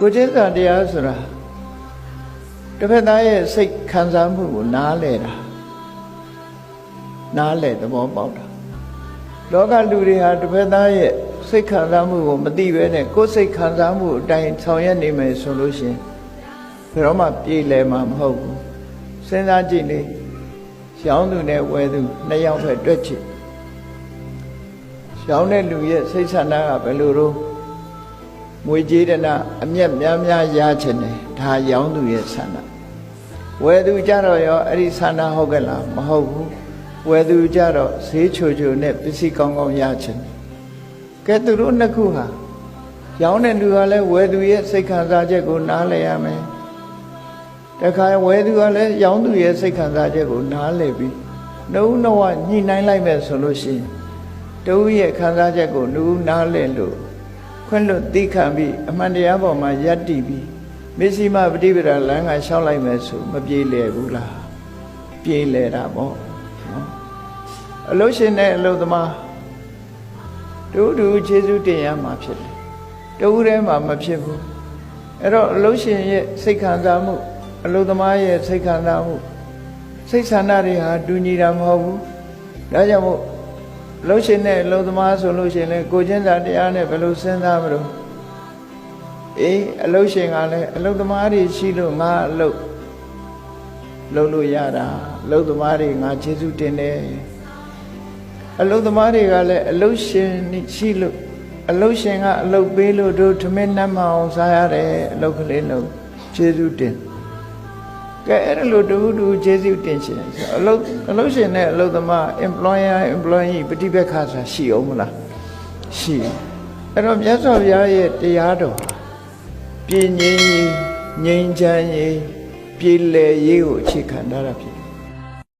ကိုကျင့်စာတရားဆိုတာတစ်ဖက်သားရဲ့စိတ်ခံစားမှုကိုနားလဲတာနားလဲသဘောပေါက်တာလောကလူတွေဟာတစ်ဖက်သားရဲ့စိတ်ခံစားမှုကိုမသိဘဲနဲ့ကိုယ်စိတ်ခံစားမှုအတိုင်းဆောင်ရွက်နေမယ်ဆိုလို့ရှိရင်ဘယ်တော့မှပြေလည်မှာမဟုတ်ဘူးစဉ်းစားကြည့်လေရှောင်းသူနဲ့ဝဲသူနှစ်ယောက်ပဲတွက်ချစ်ရှောင်းတဲ့လူရဲ့စိတ်ဆန္ဒကဘယ်လိုတော့ ငွေကြေးတနာအမျက်များများရချင်တယ်ဒါရောင်းသူရဲ့ဆန္ဒဝဲသူကြတော့ရောအဲ့ဒီဆန္ဒဟုတ်ကဲ့လားမဟုတ်ဘူးဝဲသူကြတော့ဈေးချိုချိုနဲ့ပစ္စည်းကောင်းကောင်းရချင်တယ်ကဲသူတို့နှစ်ခုဟာရောင်းတဲ့လူကလည်းဝဲသူရဲ့စိတ်ခံစားချက်ကိုနားလည်ရမယ်တခါဝဲသူကလည်းရောင်းသူရဲ့စိတ်ခံစားချက်ကိုနားလည်ပြီးနှုံးနှဝညှိနှိုင်းလိုက်မယ်ဆိုလို့ရှိရင်တူရဲ့ခံစားချက်ကိုနှူးနားလည်လို့ ခွင့်လွတ်သိခံပြီးအမှန်တရားပေါ်မှာယက်တည်ပြီးမစ္စည်းမပฏิပဒါလမ်းကရှောက်လိုက်မယ်ဆိုမပြေလည်ဘူးလားပြေလည်တာပေါ့နော်အလို့ရှင်တဲ့အလို့သမားတို့တူခြေစုတင်ရမှာဖြစ်တယ်တူထဲမှာမဖြစ်ဘူးအဲ့တော့အလို့ရှင်ရဲ့စိတ်ခံစားမှုအလို့သမားရဲ့စိတ်ခံစားမှုစိတ်ဆန္ဒတွေဟာတူညီတာမဟုတ်ဘူးဒါကြောင့်မို့ လှုပ်ရှင်တဲ့အလုံးသမားဆိုလို့ရှင်လဲကိုချင်းစာတရားနဲ့ဘယ်လိုစဉ်းစားမလို့အေးအလုံးရှင်ကလည်းအလုံးသမားတွေရှိလို့ငါအလုံးလှုပ်လို့ရတာအလုံးသမားတွေငါကျေးဇူးတင်တယ်အလုံးသမားတွေကလည်းအလုံးရှင်ရှိလို့အလုံးရှင်ကအလုံးပေးလို့တို့ထမင်းနှမ်းမအောင်စားရတယ်အလုံးကလေးလုံးကျေးဇူးတင် ကဲအဲ့ဒါလို့တူတူကျေးဇူးတင်ရှင်ဆိုအလုံးအလုံးရှင်နဲ့အလုံးသမား employer employee ပฏิပက္ခဆိုတာရှိအောင်မလားရှိအဲ့တော့မြတ်စွာဘုရားရဲ့တရားတော်ပြင်းငြိမ်းရေးငြိမ်းချမ်းရေးပြည်လည်ရေးကိုအခြေခံထားတာဖြစ်တယ်